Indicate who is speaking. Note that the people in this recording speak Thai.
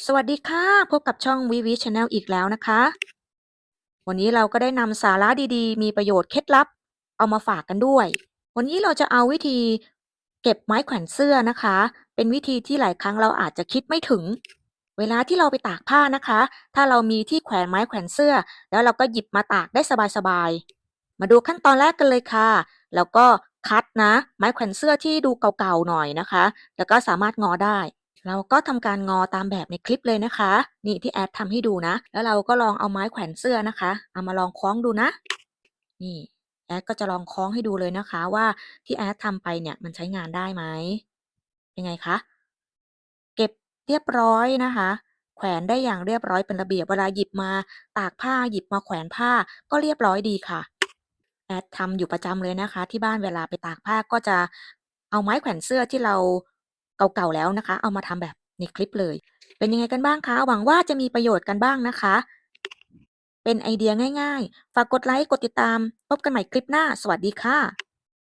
Speaker 1: สวัสดีค่ะ พบกับช่องวิวิช Channel อีกแล้วนะคะ วันนี้เราก็ได้นำสาระดีๆ มีประโยชน์เคล็ดลับ เอามาฝากกันด้วย วันนี้เราจะเอาวิธีเก็บไม้แขวนเสื้อนะคะ เป็นวิธีที่หลายครั้งเราอาจจะคิดไม่ถึง เวลาที่เราไปตากผ้านะคะ ถ้าเรามีที่แขวนไม้แขวนเสื้อ แล้วเราก็หยิบมาตากได้สบายๆ มาดูขั้นตอนแรกกันเลยค่ะ แล้วก็คัดนะ ไม้แขวนเสื้อที่ดูเก่าๆหน่อยนะคะ แล้วก็สามารถงอได้ เราก็ทำการงอตามแบบในคลิปเลยนะคะ นี่ที่แอดทำให้ดูนะ แล้วเราก็ลองเอาไม้แขวนเสื้อนะคะ เอามาลองคล้องดูนะ นี่แอดก็จะลองคล้องให้ดูเลยนะคะ ว่าที่แอดทำไปเนี่ยมันใช้งานได้ไหมยังไงคะเก็บเรียบร้อยนะคะ แขวนได้อย่างเรียบร้อยเป็นระเบียบเวลาหยิบมาตากผ้าหยิบมาแขวนผ้าก็เรียบร้อยดีค่ะแอดทำอยู่ประจำเลยนะคะ ที่บ้านเวลาไปตากผ้าก็จะเอาไม้แขวนเสื้อที่เรา เก่าๆแล้วนะคะ เอามาทำแบบในคลิปเลย เป็นยังไงกันบ้างคะ หวังว่าจะมีประโยชน์กันบ้างนะคะ เป็นไอเดียง่ายๆ ฝากกดไลค์ กดติดตาม พบกันใหม่คลิปหน้า สวัสดีค่ะ